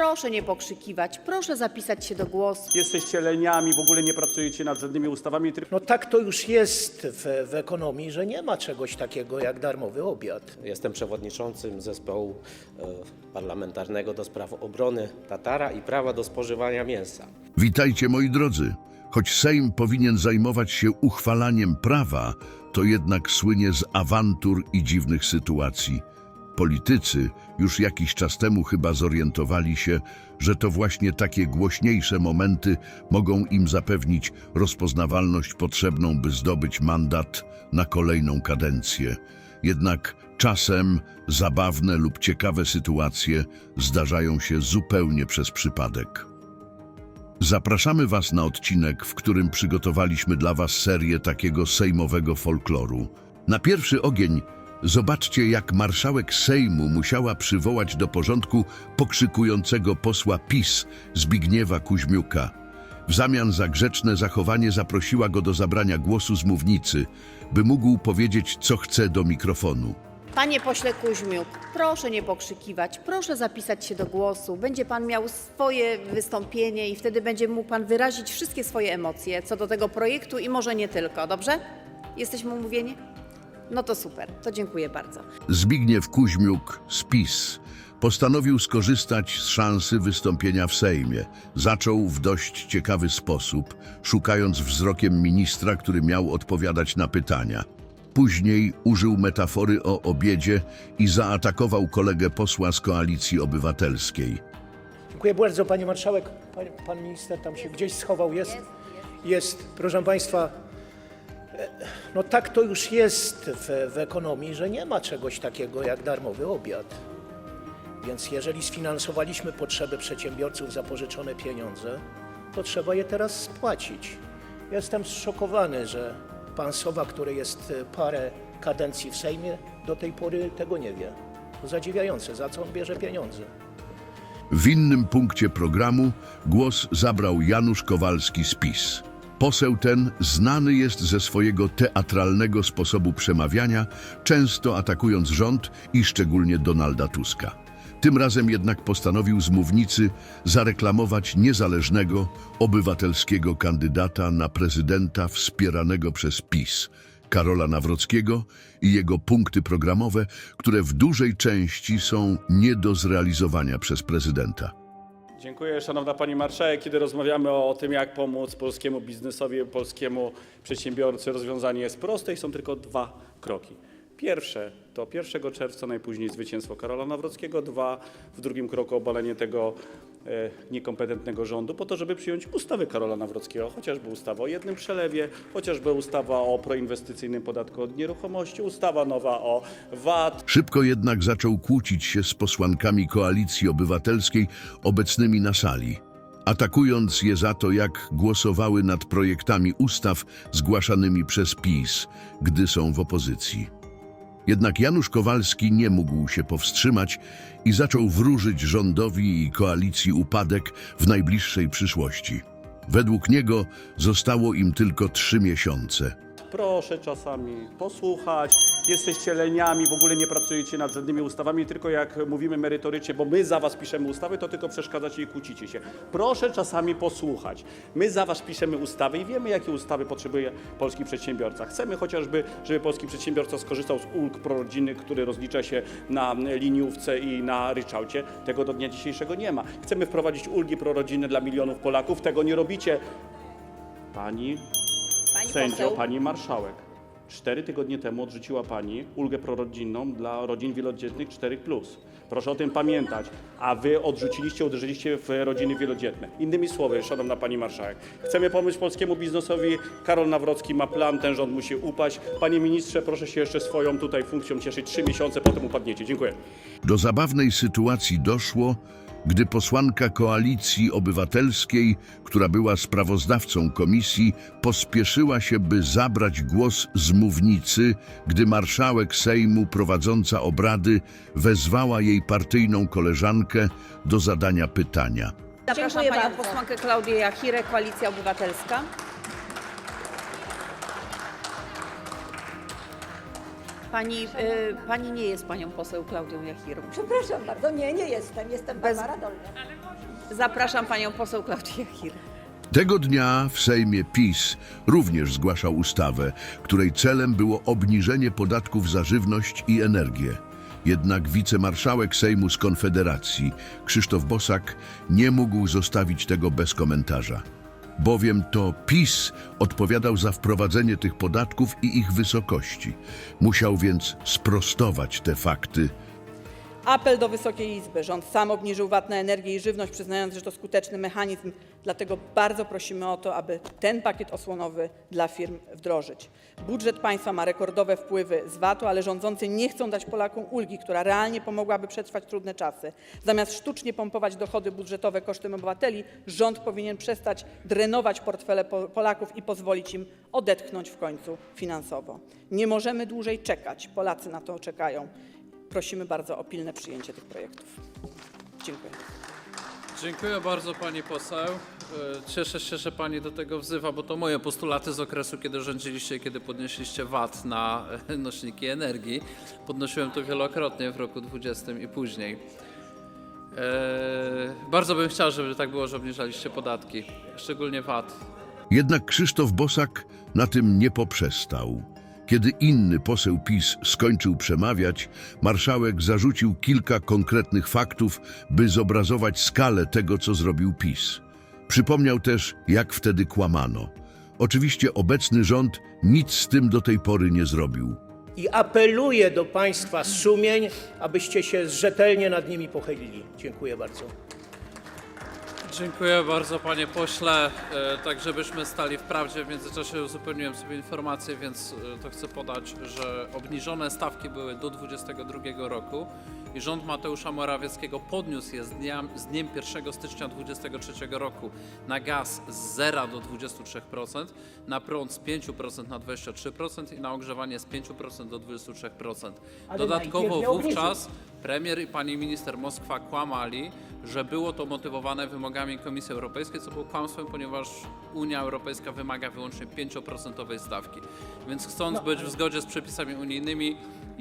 Proszę nie pokrzykiwać, proszę zapisać się do głosu. Jesteście leniami, w ogóle nie pracujecie nad żadnymi ustawami, No tak to już jest w, w ekonomii, że nie ma czegoś takiego jak darmowy obiad. Jestem przewodniczącym zespołu e, parlamentarnego do spraw obrony Tatara i prawa do spożywania mięsa. Witajcie moi drodzy. Choć Sejm powinien zajmować się uchwalaniem prawa, to jednak słynie z awantur i dziwnych sytuacji. Politycy już jakiś czas temu chyba zorientowali się, że to właśnie takie głośniejsze momenty mogą im zapewnić rozpoznawalność potrzebną, by zdobyć mandat na kolejną kadencję. Jednak czasem zabawne lub ciekawe sytuacje zdarzają się zupełnie przez przypadek. Zapraszamy Was na odcinek, w którym przygotowaliśmy dla Was serię takiego sejmowego folkloru. Na pierwszy ogień zobaczcie, jak marszałek Sejmu musiała przywołać do porządku pokrzykującego posła PiS Zbigniewa Kuźmiuka. W zamian za grzeczne zachowanie zaprosiła go do zabrania głosu z mównicy, by mógł powiedzieć, co chce do mikrofonu. Panie pośle Kuźmiuk, proszę nie pokrzykiwać, proszę zapisać się do głosu. Będzie pan miał swoje wystąpienie i wtedy będzie mógł pan wyrazić wszystkie swoje emocje co do tego projektu i może nie tylko, dobrze? Jesteśmy umówieni? No to super, to dziękuję bardzo. Zbigniew Kuźmiuk z PiS postanowił skorzystać z szansy wystąpienia w Sejmie. Zaczął w dość ciekawy sposób, szukając wzrokiem ministra, który miał odpowiadać na pytania. Później użył metafory o obiedzie i zaatakował kolegę posła z Koalicji Obywatelskiej. Dziękuję bardzo, Pani Marszałek. Pan, pan minister tam się gdzieś schował, jest? Jest. Proszę Państwa, no tak to już jest w, w ekonomii, że nie ma czegoś takiego jak darmowy obiad. Więc jeżeli sfinansowaliśmy potrzeby przedsiębiorców za pożyczone pieniądze, to trzeba je teraz spłacić. Jestem zszokowany, że pan Sowa, który jest e, parę kadencji w Sejmie, do tej pory tego nie wie. To zadziwiające, za co on bierze pieniądze. W innym punkcie programu głos zabrał Janusz Kowalski z PiS. Poseł ten znany jest ze swojego teatralnego sposobu przemawiania, często atakując rząd i szczególnie Donalda Tuska. Tym razem jednak postanowił z mównicy zareklamować niezależnego, obywatelskiego kandydata na prezydenta wspieranego przez PiS, Karola Nawrockiego i jego punkty programowe, które w dużej części są nie do zrealizowania przez prezydenta. Dziękuję, szanowna pani marszałek. Kiedy rozmawiamy o tym, jak pomóc polskiemu biznesowi, polskiemu przedsiębiorcy, rozwiązanie jest proste i są tylko dwa kroki. Pierwsze to 1 czerwca najpóźniej zwycięstwo Karola Nawrockiego. Dwa, w drugim kroku obalenie tego e, niekompetentnego rządu po to, żeby przyjąć ustawy Karola Nawrockiego, chociażby ustawa o jednym przelewie, chociażby ustawa o proinwestycyjnym podatku od nieruchomości, ustawa nowa o VAT, Szybko jednak zaczął kłócić się z posłankami Koalicji Obywatelskiej obecnymi na sali, atakując je za to, jak głosowały nad projektami ustaw zgłaszanymi przez PiS, gdy są w opozycji. Jednak Janusz Kowalski nie mógł się powstrzymać i zaczął wróżyć rządowi i koalicji upadek w najbliższej przyszłości. Według niego zostało im tylko trzy miesiące. Proszę czasami posłuchać. Jesteście leniami, w ogóle nie pracujecie nad żadnymi ustawami, tylko jak mówimy merytorycznie, bo my za was piszemy ustawy, to tylko przeszkadzacie i kłócicie się. Proszę czasami posłuchać. My za was piszemy ustawy i wiemy, jakie ustawy potrzebuje polski przedsiębiorca. Chcemy chociażby, żeby polski przedsiębiorca skorzystał z ulg prorodzinnych, który rozlicza się na liniówce i na ryczałcie. Tego do dnia dzisiejszego nie ma. Chcemy wprowadzić ulgi prorodzinne dla milionów Polaków. Tego nie robicie. Pani Pani Sędzio, poseł. pani marszałek. Cztery tygodnie temu odrzuciła pani ulgę prorodzinną dla rodzin wielodzietnych 4. Proszę o tym pamiętać. A wy odrzuciliście, uderzyliście w rodziny wielodzietne. Innymi słowy, szanowna pani marszałek, chcemy pomóc polskiemu biznesowi. Karol Nawrocki ma plan, ten rząd musi upaść. Panie ministrze, proszę się jeszcze swoją tutaj funkcją cieszyć. Trzy miesiące, potem upadniecie. Dziękuję. Do zabawnej sytuacji doszło, gdy posłanka Koalicji Obywatelskiej, która była sprawozdawcą komisji, pospieszyła się, by zabrać głos z mównicy, gdy marszałek Sejmu prowadząca obrady wezwała jej partyjną koleżankę do zadania pytania. Zapraszam Dziękuję panią bardzo. posłankę Klaudię Jachirę, Koalicja Obywatelska. Pani, y, pani nie jest panią poseł Klaudią Jachirą. Przepraszam bardzo, nie, nie jestem. Jestem Bez- Barbara Dolniak. Zapraszam panią poseł Klaudię Jachirę. Tego dnia w Sejmie PiS również zgłaszał ustawę, której celem było obniżenie podatków za żywność i energię. Jednak wicemarszałek Sejmu z Konfederacji, Krzysztof Bosak, nie mógł zostawić tego bez komentarza. Bowiem to PiS odpowiadał za wprowadzenie tych podatków i ich wysokości. Musiał więc sprostować te fakty, Apel do Wysokiej Izby. Rząd sam obniżył VAT na energię i żywność, przyznając, że to skuteczny mechanizm. Dlatego bardzo prosimy o to, aby ten pakiet osłonowy dla firm wdrożyć. Budżet państwa ma rekordowe wpływy z VAT-u, ale rządzący nie chcą dać Polakom ulgi, która realnie pomogłaby przetrwać trudne czasy. Zamiast sztucznie pompować dochody budżetowe kosztem obywateli, rząd powinien przestać drenować portfele Po- Polaków i pozwolić im odetchnąć w końcu finansowo. Nie możemy dłużej czekać. Polacy na to czekają. Prosimy bardzo o pilne przyjęcie tych projektów. Dziękuję. Dziękuję bardzo pani poseł. E, Cieszę się, że pani do tego wzywa, bo to moje postulaty z okresu, kiedy rządziliście kiedy podnieśliście VAT na e, nośniki energii. Podnosiłem to wielokrotnie w roku 20 i później. E, Bardzo bym chciał, żeby tak było, że obniżaliście podatki, szczególnie VAT. Jednak Krzysztof Bosak na tym nie poprzestał. Kiedy inny poseł PiS skończył przemawiać, marszałek zarzucił kilka konkretnych faktów, by zobrazować skalę tego, co zrobił PiS. Przypomniał też, jak wtedy kłamano. Oczywiście obecny rząd nic z tym do tej pory nie zrobił. I apeluję do Państwa sumień, abyście się rzetelnie nad nimi pochylili. Dziękuję bardzo. Dziękuję bardzo panie pośle. E, Tak żebyśmy stali w prawdzie, w międzyczasie uzupełniłem sobie informacje, więc e, to chcę podać, że obniżone stawki były do 2022 roku i rząd Mateusza Morawieckiego podniósł je z, dnia, z dniem 1 stycznia 2023 roku na gaz z 0 do 23%, na prąd z 5% na 23% i na ogrzewanie z 5% do 23%. Ale Dodatkowo wówczas Premier i pani minister Moskwa kłamali, że było to motywowane wymogami Komisji Europejskiej, co było kłamstwem, ponieważ Unia Europejska wymaga wyłącznie 5% stawki. Więc chcąc być w zgodzie z przepisami unijnymi,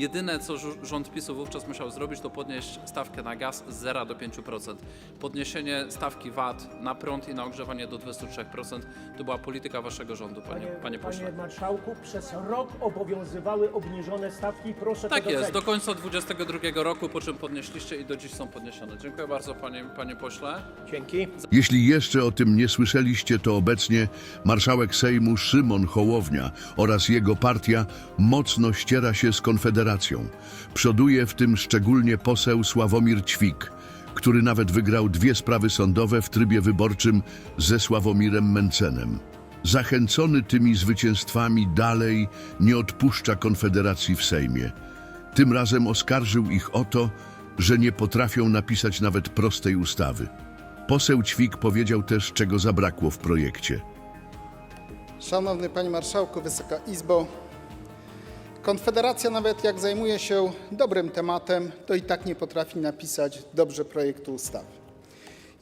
jedyne co rząd PiSu wówczas musiał zrobić, to podnieść stawkę na gaz z 0 do 5%. Podniesienie stawki VAT na prąd i na ogrzewanie do 23% to była polityka waszego rządu, panie, panie pośle. Panie marszałku, przez rok obowiązywały obniżone stawki. Proszę Tak jest, do końca 2022 roku, po czym podnieśliście i do dziś są podniesione. Dziękuję bardzo panie, panie pośle. Dzięki. Jeśli jeszcze o tym nie słyszeliście, to obecnie marszałek Sejmu Szymon Hołownia oraz jego partia mocno ściera się z Konfederacją. Przoduje w tym szczególnie poseł Sławomir Ćwik, który nawet wygrał dwie sprawy sądowe w trybie wyborczym ze Sławomirem Mencenem. Zachęcony tymi zwycięstwami dalej nie odpuszcza Konfederacji w Sejmie. Tym razem oskarżył ich o to, że nie potrafią napisać nawet prostej ustawy. Poseł Ćwik powiedział też, czego zabrakło w projekcie. Szanowny Panie Marszałku, Wysoka Izbo, Konfederacja nawet jak zajmuje się dobrym tematem, to i tak nie potrafi napisać dobrze projektu ustawy.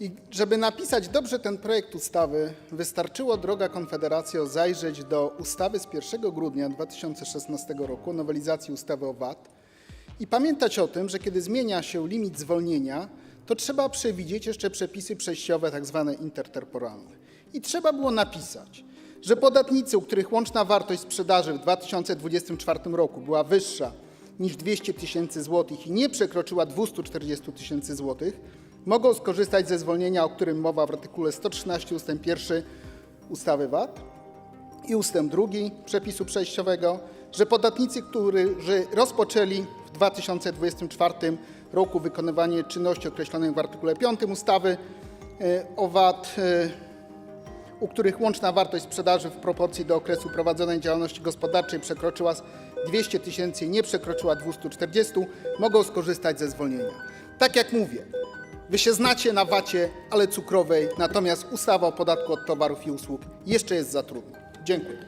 I żeby napisać dobrze ten projekt ustawy, wystarczyło, droga Konfederacja, zajrzeć do ustawy z 1 grudnia 2016 roku nowelizacji ustawy o VAT i pamiętać o tym, że kiedy zmienia się limit zwolnienia, to trzeba przewidzieć jeszcze przepisy przejściowe, tak zwane intertemporalne. I trzeba było napisać, że podatnicy, u których łączna wartość sprzedaży w 2024 roku była wyższa niż 200 tysięcy złotych i nie przekroczyła 240 tysięcy złotych, mogą skorzystać ze zwolnienia, o którym mowa w artykule 113 ust. 1 ustawy VAT i ustęp drugi przepisu przejściowego, że podatnicy, którzy rozpoczęli w 2024 roku wykonywanie czynności określonych w artykule 5 ustawy e, o VAT, e, u których łączna wartość sprzedaży w proporcji do okresu prowadzonej działalności gospodarczej przekroczyła 200 tysięcy i nie przekroczyła 240, mogą skorzystać ze zwolnienia. Tak jak mówię, wy się znacie na wacie, ale cukrowej, natomiast ustawa o podatku od towarów i usług jeszcze jest za trudna. Dziękuję.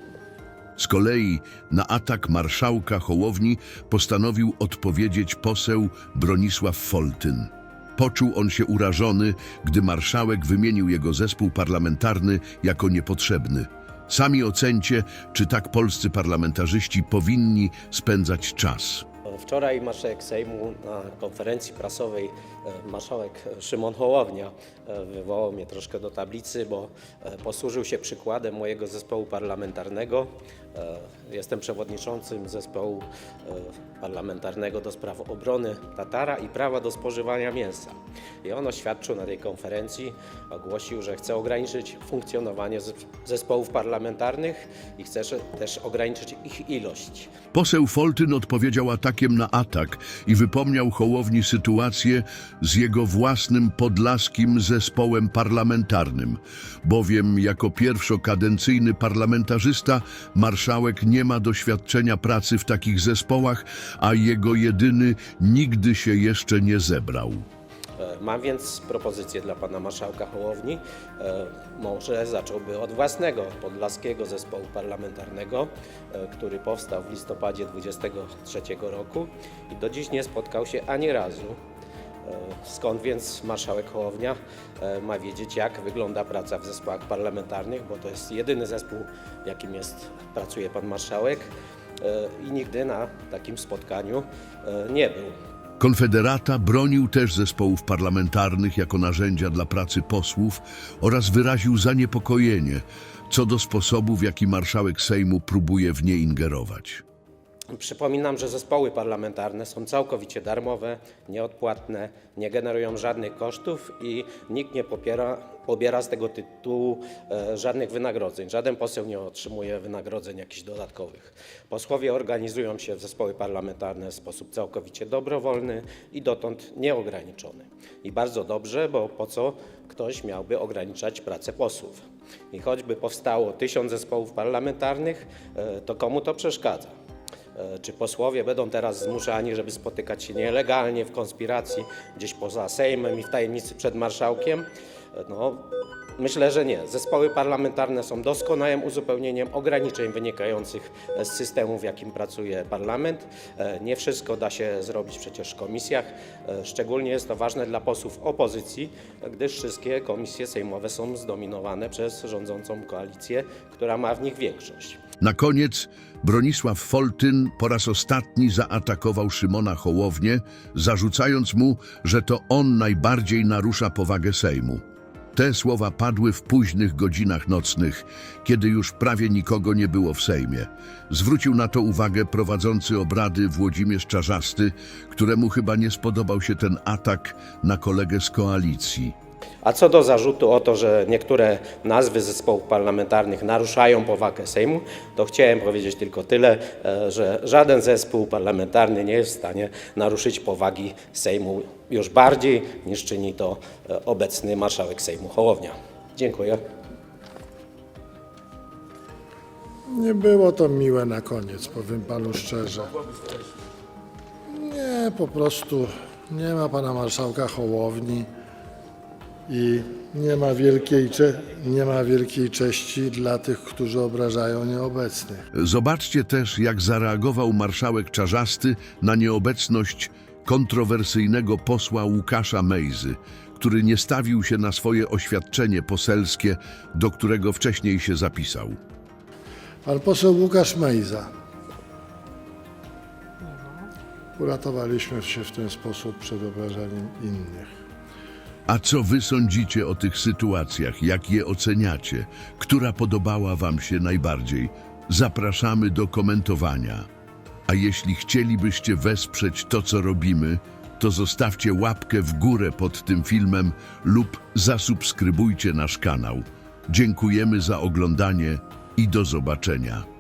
Z kolei na atak marszałka Hołowni postanowił odpowiedzieć poseł Bronisław Foltyn. Poczuł on się urażony, gdy marszałek wymienił jego zespół parlamentarny jako niepotrzebny. Sami ocencie, czy tak polscy parlamentarzyści powinni spędzać czas. Wczoraj marszałek Sejmu na konferencji prasowej e, marszałek Szymon Hołownia e, wywołał mnie troszkę do tablicy, bo e, posłużył się przykładem mojego zespołu parlamentarnego. E, Jestem przewodniczącym zespołu e, parlamentarnego do spraw obrony Tatara i prawa do spożywania mięsa. I on oświadczył na tej konferencji, ogłosił, że chce ograniczyć funkcjonowanie zes- zespołów parlamentarnych i chce też ograniczyć ich ilość. Poseł Foltyn odpowiedział atakiem na atak i wypomniał Hołowni sytuację z jego własnym podlaskim zespołem parlamentarnym, bowiem jako pierwszokadencyjny parlamentarzysta marszałek nie ma doświadczenia pracy w takich zespołach, a jego jedyny nigdy się jeszcze nie zebrał. E, Mam więc propozycję dla pana marszałka Hołowni. E, Może zacząłby od własnego podlaskiego zespołu parlamentarnego, e, który powstał w listopadzie 23 roku i do dziś nie spotkał się ani razu. E, Skąd więc marszałek Hołownia e, ma wiedzieć, jak wygląda praca w zespołach parlamentarnych, bo to jest jedyny zespół, jakim jest, pracuje pan marszałek e, i nigdy na takim spotkaniu nie był. Konfederata bronił też zespołów parlamentarnych jako narzędzia dla pracy posłów oraz wyraził zaniepokojenie co do sposobu, w jaki marszałek Sejmu próbuje w nie ingerować. Przypominam, że zespoły parlamentarne są całkowicie darmowe, nieodpłatne, nie generują żadnych kosztów i nikt nie popiera, pobiera z tego tytułu e, żadnych wynagrodzeń. Żaden poseł nie otrzymuje wynagrodzeń jakichś dodatkowych. Posłowie organizują się w zespoły parlamentarne w sposób całkowicie dobrowolny i dotąd nieograniczony. I bardzo dobrze, bo po co ktoś miałby ograniczać pracę posłów? I choćby powstało tysiąc zespołów parlamentarnych, e, to komu to przeszkadza? E, Czy posłowie będą teraz zmuszani, żeby spotykać się nielegalnie w konspiracji gdzieś poza Sejmem i w tajemnicy przed marszałkiem? E, No, myślę, że nie. Zespoły parlamentarne są doskonałym uzupełnieniem ograniczeń wynikających z systemu, w jakim pracuje parlament. E, Nie wszystko da się zrobić przecież w komisjach. Szczególnie jest to ważne dla posłów opozycji, gdyż wszystkie komisje sejmowe są zdominowane przez rządzącą koalicję, która ma w nich większość. Na koniec Bronisław Foltyn po raz ostatni zaatakował Szymona Hołownię, zarzucając mu, że to on najbardziej narusza powagę Sejmu. Te słowa padły w późnych godzinach nocnych, kiedy już prawie nikogo nie było w Sejmie. Zwrócił na to uwagę prowadzący obrady Włodzimierz Czarzasty, któremu chyba nie spodobał się ten atak na kolegę z koalicji. A co do zarzutu o to, że niektóre nazwy zespołów parlamentarnych naruszają powagę Sejmu, to chciałem powiedzieć tylko tyle, e, że żaden zespół parlamentarny nie jest w stanie naruszyć powagi Sejmu już bardziej niż czyni to e, obecny marszałek Sejmu Hołownia. Dziękuję. Nie było to miłe na koniec, powiem panu szczerze. Nie, po prostu nie ma pana marszałka Hołowni i nie ma wielkiej, cze- nie ma wielkiej cześci dla tych, którzy obrażają nieobecnych. Zobaczcie też, jak zareagował marszałek Czarzasty na nieobecność kontrowersyjnego posła Łukasza Mejzy, który nie stawił się na swoje oświadczenie poselskie, do którego wcześniej się zapisał. Pan poseł Łukasz Mejza. Uratowaliśmy się w ten sposób przed obrażaniem innych. A co wy sądzicie o tych sytuacjach? Jak je oceniacie? Która podobała wam się najbardziej? Zapraszamy do komentowania. A jeśli chcielibyście wesprzeć to, co robimy, to zostawcie łapkę w górę pod tym filmem lub zasubskrybujcie nasz kanał. Dziękujemy za oglądanie i do zobaczenia.